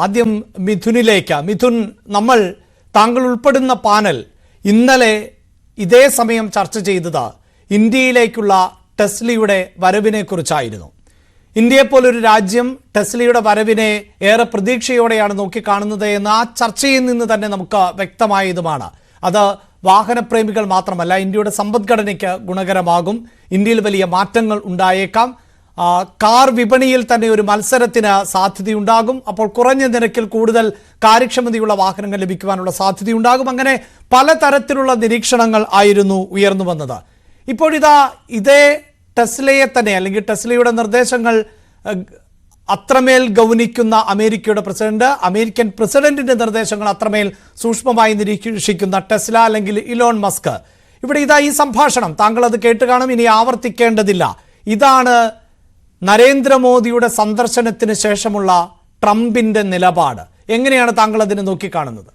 ആദ്യം മിഥുനിലേക്ക്. മിഥുൻ നമ്മൾ താങ്കൾ ഉൾപ്പെടുന്ന പാനൽ ഇന്നലെ ഇതേ സമയം ചർച്ച ചെയ്തത്. ഇന്ത്യയിലേക്കുള്ള ടെസ്ലിയുടെ വരവിനെ കുറിച്ചായിരുന്നു. ഇന്ത്യയെപ്പോലൊരു രാജ്യം ടെസ്ലിയുടെ വരവിനെ ഏറെ പ്രതീക്ഷയോടെയാണ് നോക്കിക്കാണുന്നത് എന്ന് ആ ചർച്ചയിൽ നിന്ന് തന്നെ നമുക്ക് വ്യക്തമായതുമാണ്. അത് വാഹനപ്രേമികൾ മാത്രമല്ല ഇന്ത്യയുടെ സമ്പദ്ഘടനയ്ക്ക് ഗുണകരമാകും. ഇന്ത്യയിൽ വലിയ മാറ്റങ്ങൾ ഉണ്ടായേക്കാം. കാർ വിപണിയിൽ തന്നെ ഒരു മത്സരത്തിന് സാധ്യതയുണ്ടാകും. അപ്പോൾ കുറഞ്ഞ നിരക്കിൽ കൂടുതൽ കാര്യക്ഷമതയുള്ള വാഹനങ്ങൾ ലഭിക്കുവാനുള്ള സാധ്യതയുണ്ടാകും. അങ്ങനെ പലതരത്തിലുള്ള നിരീക്ഷണങ്ങൾ ആയിരുന്നു ഉയർന്നു വന്നത്. ഇപ്പോഴിതാ ഇതേ ടെസ്ലയെ തന്നെ അല്ലെങ്കിൽ ടെസ്ലയുടെ നിർദ്ദേശങ്ങൾ അത്രമേൽ ഗൗനിക്കുന്ന അമേരിക്കയുടെ പ്രസിഡന്റ് അമേരിക്കൻ പ്രസിഡന്റിന്റെ നിർദ്ദേശങ്ങൾ അത്രമേൽ സൂക്ഷ്മമായി നിരീക്ഷിക്കുന്ന ടെസ്ല അല്ലെങ്കിൽ ഇലോൺ മസ്ക്. ഇവിടെ ഇതാ ഈ സംഭാഷണം. താങ്കൾ അത് കേട്ട് കാണും ഇനി ആവർത്തിക്കേണ്ടതില്ല. ഇതാണ് നരേന്ദ്രമോദിയുടെ സന്ദർശനത്തിന് ശേഷമുള്ള ട്രംപിന്റെ നിലപാട്. എങ്ങനെയാണ് താങ്കൾ അതിനെ നോക്കിക്കാണുന്നത്?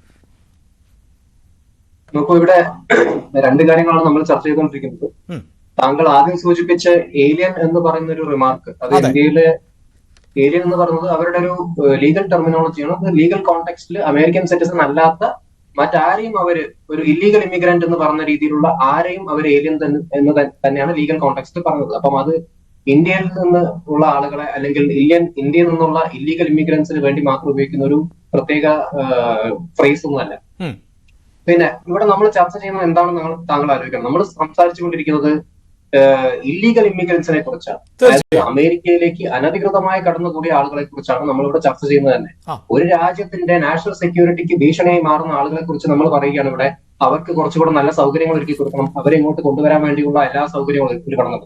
നോക്കൂ ഇവിടെ രണ്ട് കാര്യങ്ങളാണ് നമ്മൾ ചർച്ച ചെയ്തുകൊണ്ടിരിക്കുന്നത്. താങ്കൾ ആദ്യം സൂചിപ്പിച്ച ഏലിയൻ എന്ന് പറയുന്ന ഒരു റിമാർക്ക് അത്. ഇന്ത്യയിലെ ഏലിയൻ എന്ന് പറയുന്നത് അവരുടെ ഒരു ലീഗൽ ടെർമിനോളജിയാണ് അത് ലീഗൽ കോണ്ടെക്സ്റ്റിൽ അമേരിക്കൻ സിറ്റിസൺ അല്ലാത്ത മറ്റാരെയും അവർ ഒരു ഇല്ലീഗൽ ഇമിഗ്രന്റ് എന്ന് പറഞ്ഞ രീതിയിലുള്ള ആരെയും അവർ ഏലിയൻ തന്നെ എന്ന് തന്നെയാണ് ലീഗൽ കോണ്ടെക്സ്റ്റിൽ പറഞ്ഞത്. അപ്പം അത് ഇന്ത്യയിൽ നിന്ന് ഉള്ള ആളുകളെ അല്ലെങ്കിൽ ഇന്ത്യൻ ഇന്ത്യയിൽ നിന്നുള്ള ഇല്ലീഗൽ ഇമിഗ്രൻസിന് വേണ്ടി മാത്രം ഉപയോഗിക്കുന്ന ഒരു പ്രത്യേക ഫ്രേസ് ഒന്നുമല്ല അല്ല. പിന്നെ ഇവിടെ നമ്മൾ ചർച്ച ചെയ്യുന്നത് എന്താണെന്ന് നമ്മൾ താങ്കൾ ആലോചിക്കണം. നമ്മൾ സംസാരിച്ചുകൊണ്ടിരിക്കുന്നത് ഇല്ലീഗൽ ഇമിഗ്രൻസിനെ കുറിച്ചാണ്. അമേരിക്കയിലേക്ക് അനധികൃതമായി കടന്നുകൂടിയ ആളുകളെ കുറിച്ചാണ് നമ്മൾ ഇവിടെ ചർച്ച ചെയ്യുന്നത് തന്നെ. ഒരു രാജ്യത്തിന്റെ നാഷണൽ സെക്യൂരിറ്റിക്ക് ഭീഷണിയായി മാറുന്ന ആളുകളെ കുറിച്ച് നമ്മൾ പറയുകയാണ് ഇവിടെ. അവർക്ക് കുറച്ചുകൂടെ നല്ല സൗകര്യങ്ങൾ ഒരുക്കി കൊടുക്കണം. അവരെ ഇങ്ങോട്ട് കൊണ്ടുവരാൻ വേണ്ടിയുള്ള എല്ലാ സൗകര്യങ്ങളും ഒരുക്കണം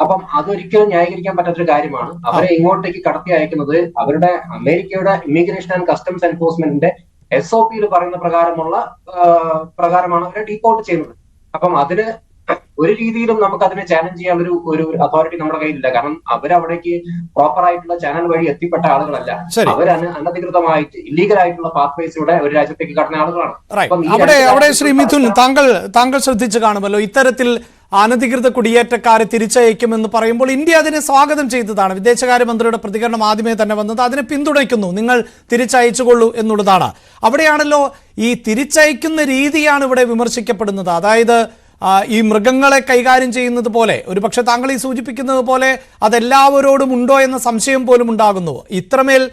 അപ്പം അതൊരിക്കലും ന്യായീകരിക്കാൻ പറ്റാത്തൊരു കാര്യമാണ്. അവരെ ഇങ്ങോട്ടേക്ക് കടത്തി അയക്കുന്നത് അവരുടെ അമേരിക്കയുടെ ഇമിഗ്രേഷൻ ആൻഡ് കസ്റ്റംസ് എൻഫോഴ്സ്മെന്റിന്റെ എസ് ഒ പിയിൽ പറയുന്ന പ്രകാരമുള്ള പ്രകാരമാണ് അവരെ ഡീപ്പോർട്ട് ചെയ്യുന്നത് അപ്പം അതിന് ഒരു രീതിയിലും നമുക്ക് അതിനെ ചാലഞ്ച് ചെയ്യാൻ ഒരു ഒരു അതോറിറ്റി നമ്മുടെ കയ്യിലില്ല. കാരണം അവരവിടേക്ക് പ്രോപ്പർ ആയിട്ടുള്ള ചാനൽ വഴി എത്തിപ്പെട്ട ആളുകളല്ല. അവർ അനധികൃതമായിട്ട് ഇല്ലീഗൽ ആയിട്ടുള്ള പാത്വേസിലൂടെ ഒരു രാജ്യത്തേക്ക് കടന്ന ആളുകളാണ്. അവിടെ അവിടെ ശ്രീ മിഥുൻ താങ്കൾ താങ്കൾ ശ്രദ്ധിച്ചു കാണുമല്ലോ ഇത്തരത്തിൽ അനധികൃത കുടിയേറ്റക്കാരെ തിരിച്ചയക്കുമെന്ന് പറയുമ്പോൾ ഇന്ത്യ അതിനെ സ്വാഗതം ചെയ്തതാണ്. വിദേശകാര്യമന്ത്രിയുടെ പ്രതികരണം ആദ്യമേ തന്നെ വന്നത് അതിനെ പിന്തുണയ്ക്കുന്നു. നിങ്ങൾ തിരിച്ചയച്ചുകൊള്ളൂ എന്നുള്ളതാണ്. അവിടെയാണല്ലോ ഈ തിരിച്ചയക്കുന്ന രീതിയാണ് ഇവിടെ വിമർശിക്കപ്പെടുന്നത്. അതായത് ഈ മൃഗങ്ങളെ കൈകാര്യം ചെയ്യുന്നത് പോലെ ഒരു പക്ഷെ താങ്കൾ ഈ സൂചിപ്പിക്കുന്നത് പോലെ അതെല്ലാവരോടും ഉണ്ടോ എന്ന സംശയം പോലും ഉണ്ടാകുന്നു. ഇത്രമേൽ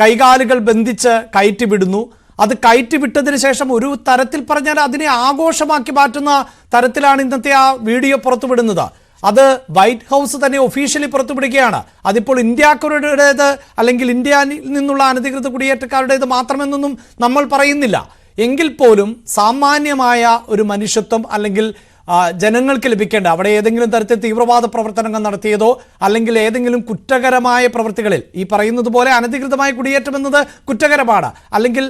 കൈകാലുകൾ ബന്ധിച്ച് കയറ്റിവിടുന്നു. അത് കയറ്റിവിട്ടതിന് ശേഷം ഒരു തരത്തിൽ പറഞ്ഞാൽ അതിനെ ആഘോഷമാക്കി മാറ്റുന്ന തരത്തിലാണ് ഇന്നത്തെ ആ വീഡിയോ പുറത്തുവിടുന്നത്. അത് വൈറ്റ് ഹൗസ് തന്നെ ഒഫീഷ്യലി പുറത്തുവിടുകയാണ്. അതിപ്പോൾ ഇന്ത്യക്കാരുടേത് അല്ലെങ്കിൽ ഇന്ത്യയിൽ നിന്നുള്ള അനധികൃത കുടിയേറ്റക്കാരുടേത് മാത്രമെന്നൊന്നും നമ്മൾ പറയുന്നില്ല. എങ്കിൽ പോലും സാമാന്യമായ ഒരു മനുഷ്യത്വം അല്ലെങ്കിൽ ജനങ്ങൾക്ക് ലഭിക്കേണ്ട അവിടെ ഏതെങ്കിലും തരത്തിൽ തീവ്രവാദ പ്രവർത്തനങ്ങൾ നടത്തിയതോ അല്ലെങ്കിൽ ഏതെങ്കിലും കുറ്റകരമായ പ്രവൃത്തികളിൽ ഈ പറയുന്നത് പോലെ അനധികൃതമായ കുടിയേറ്റം എന്നത് കുറ്റകരമാണ്. അല്ലെങ്കിൽ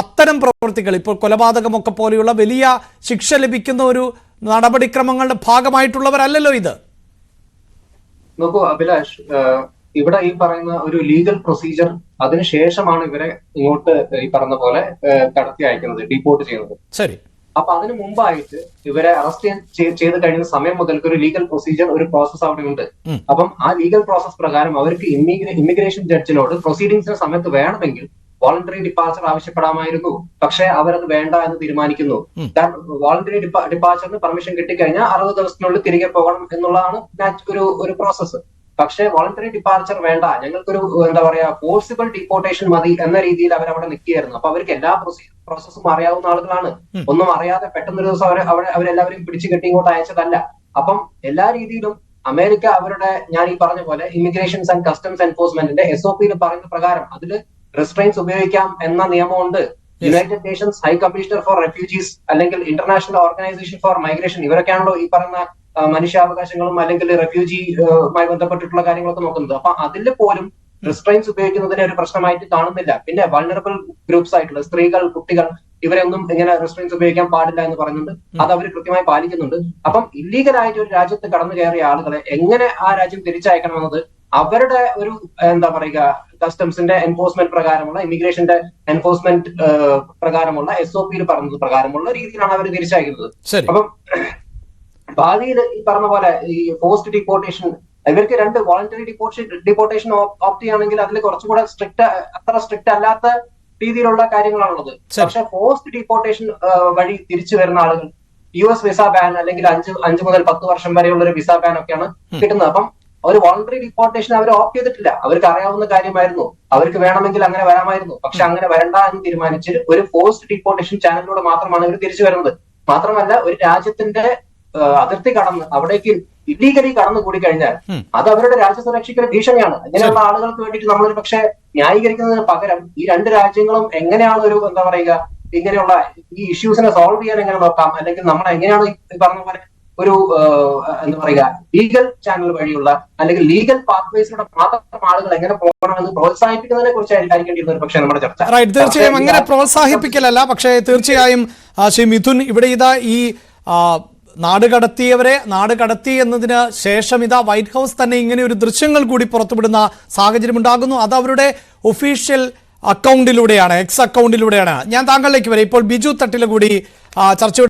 അത്തരം പ്രവൃത്തികൾ ഇപ്പോൾ കൊലപാതകമൊക്കെ പോലെയുള്ള വലിയ ശിക്ഷ ലഭിക്കുന്ന ഒരു നടപടിക്രമങ്ങളുടെ ഭാഗമായിട്ടുള്ളവരല്ലല്ലോ ഇത്. നോക്കൂ അഭിലാഷ് ഇവിടെ ഈ പറയുന്ന ഒരു ലീഗൽ പ്രൊസീജിയർ അതിനുശേഷമാണ് ഇവരെ ഇങ്ങോട്ട് ഈ പറഞ്ഞ പോലെ കടത്തി അയക്കുന്നത് ഡീപോർട്ട് ചെയ്യുന്നത്. ശരി. അപ്പൊ അതിന് മുമ്പായിട്ട് ഇവരെ അറസ്റ്റ് ചെയ്ത് കഴിയുന്ന സമയം മുതൽക്ക് ഒരു ലീഗൽ പ്രൊസീജിയർ ഒരു പ്രോസസ് അവിടെ ഉണ്ട്. അപ്പം ആ ലീഗൽ പ്രോസസ് പ്രകാരം അവർക്ക് ഇമിഗ്രേഷൻ ജഡ്ജിനോട് പ്രൊസീഡിങ്സിന്റെ സമയത്ത് വേണമെങ്കിൽ വോളണ്ടറി ഡിപ്പാച്ചർ ആവശ്യപ്പെടാമായിരുന്നു. പക്ഷേ അവരത് വേണ്ട എന്ന് തീരുമാനിക്കുന്നു. കാരണം വോളണ്ടറി ഡിപ്പാച്ചറിന് പെർമിഷൻ കിട്ടിക്കഴിഞ്ഞാൽ അറുപത് ദിവസത്തിനുള്ളിൽ തിരികെ പോകണം എന്നുള്ളതാണ് ഒരു ഒരു പ്രോസസ്സ് പക്ഷേ വോളണ്ടറി ഡിപ്പാർച്ചർ വേണ്ട. ഞങ്ങൾക്കൊരു എന്താ പറയാ ഫോഴ്സിബിൾ ഡിപ്പോർട്ടേഷൻ മതി എന്ന രീതിയിൽ അവർ അവിടെ നിൽക്കുകയായിരുന്നു. അപ്പൊ അവർക്ക് എല്ലാ പ്രോസസ്സും അറിയാവുന്ന ആളുകളാണ്. ഒന്നും അറിയാതെ പെട്ടെന്നൊരു ദിവസം അവർ അവിടെ അവരെല്ലാവരും പിടിച്ചു കെട്ടി ഇങ്ങോട്ട് അയച്ചതല്ല. അപ്പം എല്ലാ രീതിയിലും അമേരിക്ക അവരുടെ ഞാൻ ഈ പറഞ്ഞ പോലെ ഇമിഗ്രേഷൻസ് ആൻഡ് കസ്റ്റംസ് എൻഫോഴ്സ്മെന്റിന്റെ എസ് ഒ പിയിൽ പറയുന്ന പ്രകാരം അതിൽ റെസ്ട്രെയിൻസ് ഉപയോഗിക്കാം എന്ന നിയമമുണ്ട്. United Nations High Commissioner for Refugees അല്ലെങ്കിൽ ഇന്റർനാഷണൽ ഓർഗനൈസേഷൻ ഫോർ മൈഗ്രേഷൻ ഇവരൊക്കെയാണല്ലോ ഈ പറയുന്ന മനുഷ്യാവകാശങ്ങളും അല്ലെങ്കിൽ റെഫ്യൂജിയുമായി ബന്ധപ്പെട്ടിട്ടുള്ള കാര്യങ്ങളൊക്കെ നോക്കുന്നത്. അപ്പൊ അതിൽ പോലും റെസ്ട്രെയിൻസ് ഉപയോഗിക്കുന്നതിനെ ഒരു പ്രശ്നമായിട്ട് കാണുന്നില്ല. പിന്നെ വൾണറബിൾ ഗ്രൂപ്പ്സ് ആയിട്ടുള്ള സ്ത്രീകൾ കുട്ടികൾ ഇവരെ ഒന്നും ഇങ്ങനെ റെസ്ട്രെയിൻസ് ഉപയോഗിക്കാൻ പാടില്ല എന്ന് പറയുന്നുണ്ട്. അത് അവർ കൃത്യമായി പാലിക്കുന്നുണ്ട്. അപ്പം ഇല്ലീഗൽ ആയിട്ട് ഒരു രാജ്യത്ത് കടന്നു കയറിയ ആളുകളെ എങ്ങനെ ആ രാജ്യം തിരിച്ചയക്കണമെന്നത് അവരുടെ ഒരു എന്താ പറയുക കസ്റ്റംസിന്റെ എൻഫോഴ്സ്മെന്റ് പ്രകാരമുള്ള ഇമിഗ്രേഷന്റെ എൻഫോഴ്സ്മെന്റ് പ്രകാരമുള്ള എസ് ഒ പിയിൽ പറഞ്ഞത് പ്രകാരമുള്ള രീതിയിലാണ് അവർ തിരിച്ചയക്കുന്നത്. അപ്പം ഭാവിയിൽ ഈ പറഞ്ഞ പോലെ ഈ പോസ്റ്റ് ഡിപ്പോർട്ടേഷൻ ഇവർക്ക് രണ്ട് വോളണ്ടറി ഡിപ്പോർട്ടേഷൻ ഡിപ്പോർട്ടേഷൻ ഓപ്റ്റ് ചെയ്യുകയാണെങ്കിൽ അതിൽ കുറച്ചുകൂടെ സ്ട്രിക്റ്റ് അത്ര സ്ട്രിക്റ്റ് അല്ലാത്ത രീതിയിലുള്ള കാര്യങ്ങളാണുള്ളത്. പക്ഷെ പോസ്റ്റ് ഡിപ്പോർട്ടേഷൻ വഴി തിരിച്ചു വരുന്ന ആളുകൾ യു എസ് വിസ ബാൻ അല്ലെങ്കിൽ അഞ്ച് അഞ്ച് മുതൽ പത്ത് വർഷം വരെയുള്ള ഒരു വിസ ബാൻ ഒക്കെയാണ് കിട്ടുന്നത്. അപ്പം അവർ വോളണ്ടറി ഡിപ്പോർട്ടേഷൻ അവർ ഓപ്റ്റ് ചെയ്തിട്ടില്ല. അവർക്ക് അറിയാവുന്ന കാര്യമായിരുന്നു. അവർക്ക് വേണമെങ്കിൽ അങ്ങനെ വരാമായിരുന്നു. പക്ഷെ അങ്ങനെ വരണ്ട എന്ന് തീരുമാനിച്ച് ഒരു പോസ്റ്റ് ഡിപ്പോർട്ടേഷൻ ചാനലിലൂടെ മാത്രമാണ് ഇവർ തിരിച്ചു വരുന്നത്. മാത്രമല്ല ഒരു രാജ്യത്തിന്റെ അതിർത്തി കടന്ന് അവിടേക്ക് ഇല്ലീഗലി കടന്നു കൂടി കഴിഞ്ഞാൽ അത് അവരുടെ രാജ്യ സംരക്ഷിക്കുന്ന ഭീഷണിയാണ്. അങ്ങനെയുള്ള ആളുകൾക്ക് വേണ്ടിയിട്ട് നമ്മളൊരു പക്ഷേ ന്യായീകരിക്കുന്നതിന് പകരം ഈ രണ്ട് രാജ്യങ്ങളും എങ്ങനെയാണ് ഒരു എന്താ പറയുക ഇങ്ങനെയുള്ള ഈ ഇഷ്യൂസിനെ സോൾവ് ചെയ്യാൻ എങ്ങനെ നോക്കാം? അല്ലെങ്കിൽ നമ്മൾ എങ്ങനെയാണ് ഈ പറഞ്ഞ പോലെ ഒരു എന്താ പറയുക ലീഗൽ ചാനൽ വഴിയുള്ള അല്ലെങ്കിൽ ലീഗൽ പാത്വേസിലൂടെ മാത്രം ആളുകൾ എങ്ങനെ പോകണമെന്ന് പ്രോത്സാഹിപ്പിക്കുന്നതിനെ കുറിച്ചായിരിക്കേണ്ടിയിരുന്ന ഒരു പക്ഷേ നമ്മുടെ ചർച്ച. റൈറ്റ് തീർച്ചയായും അങ്ങനെ പ്രോത്സാഹിപ്പിക്കലല്ല. പക്ഷേ തീർച്ചയായും ശ്രീ മിഥുൻ ഇവിടെ ഇതാ ഈ നാട് കടത്തിയവരെ നാട് കടത്തി എന്നതിന് ശേഷം ഇതാ വൈറ്റ് ഹൗസ് തന്നെ ഇങ്ങനെ ഒരു ദൃശ്യങ്ങൾ കൂടി പുറത്തുവിടുന്ന സാഹചര്യം ഉണ്ടാകുന്നു. അത് അവരുടെ ഒഫീഷ്യൽ അക്കൗണ്ടിലൂടെയാണ് എക്സ് അക്കൗണ്ടിലൂടെയാണ് ഞാൻ താങ്കളിലേക്ക് വരാം. ഇപ്പോൾ ബിജു തട്ടിൽ കൂടി ചർച്ച